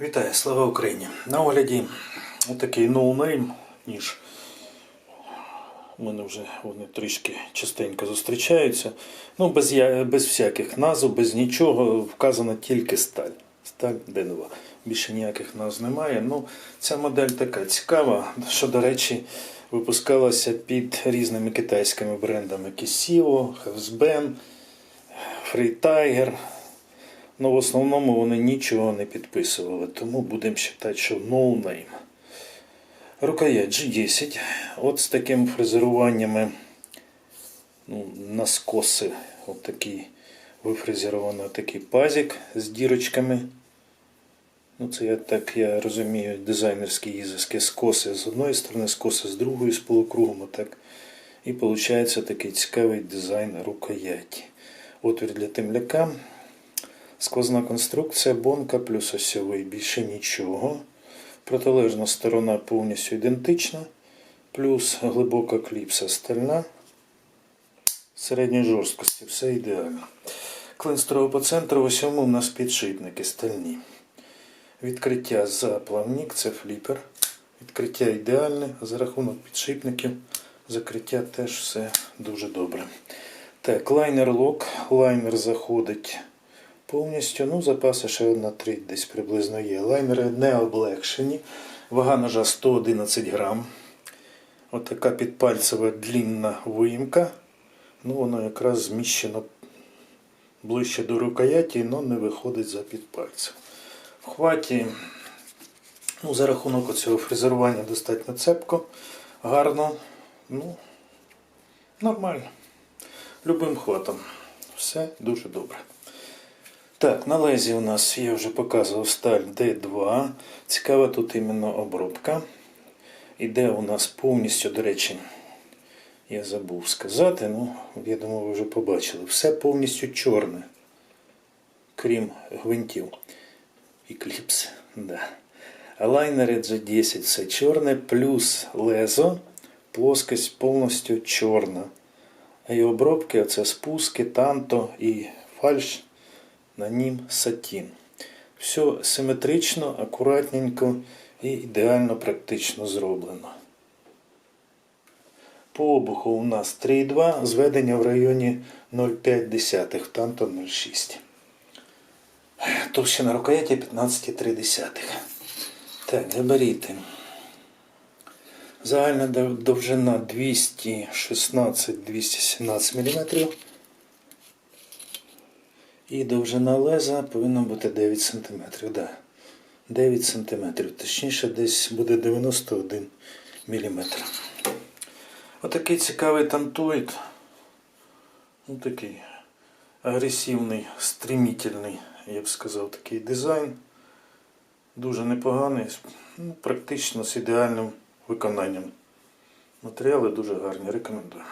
Вітаю, слава Україні! На огляді отакий ноунейм, ніж. У мене вже вони трішки частенько зустрічаються. Ну, без, без всяких назв, без нічого, вказана тільки сталь. Сталь D2. Більше ніяких назв немає. Ну, ця модель така цікава, що, до речі, випускалася під різними китайськими брендами Kissio, Havsben, Free Tiger. Ну, в основному вони нічого не підписували, тому будемо вважати, що no name. Рукоять G10. От з таким фрезеруваннями ну, на скоси. От такий вифрезерований такий пазик з дірочками. Ну, це я так я розумію, дизайнерські ізиски скоси з одної сторони, скоси з другої з полукругом. Отак. І виходить такий цікавий дизайн рукояті. Отвір для темляка. Сквозна конструкція, бонка плюс осьовий, більше нічого. Протилежна сторона повністю ідентична, плюс глибока кліпса стальна. Середньої жорсткості, все ідеально. Клин строго по центру, в усьому у нас підшипники стальні. Відкриття за плавник, це фліпер. Відкриття ідеальне, за рахунок підшипників. Закриття теж все дуже добре. Так, лайнер лок. Лайнер заходить повністю. Ну, запаси ще на 3 десь приблизно є. Лайнери не облегшені. Вага ножа 111 грам. Отака підпальцева длінна виїмка. Ну, воно якраз зміщено ближче до рукояті, але не виходить за підпальцем. В хваті, ну, за рахунок цього фрезерування достатньо цепко, гарно. Ну, нормально. Любим хватом. Все дуже добре. Так, на лезі у нас я вже показував сталь D2. Цікава тут іменно обробка. Іде у нас повністю, до речі, я забув сказати, ну, я думаю, ви вже побачили. Все повністю чорне, крім гвинтів і кліпс. Да. Лайнери G10 все чорне, плюс лезо, плоскость повністю чорна. І обробки це спуски, танто і фальш на нім сатін. Все симетрично, акуратненько і ідеально практично зроблено. По обуху у нас 3,2, зведення в районі 0,5 танто 0,6. Товщина рукояті 15,3. Так, габаріти. Загальна довжина 216-217 мм. І довжина леза повинна бути 9 см. Да. 9 см. Точніше, десь буде 91 мм. Отакий цікавий тантоїд. Ну, такий агресивний, стремительний, я б сказав, такий дизайн. Дуже непоганий, ну, практично з ідеальним виконанням. Матеріали дуже гарні, рекомендую.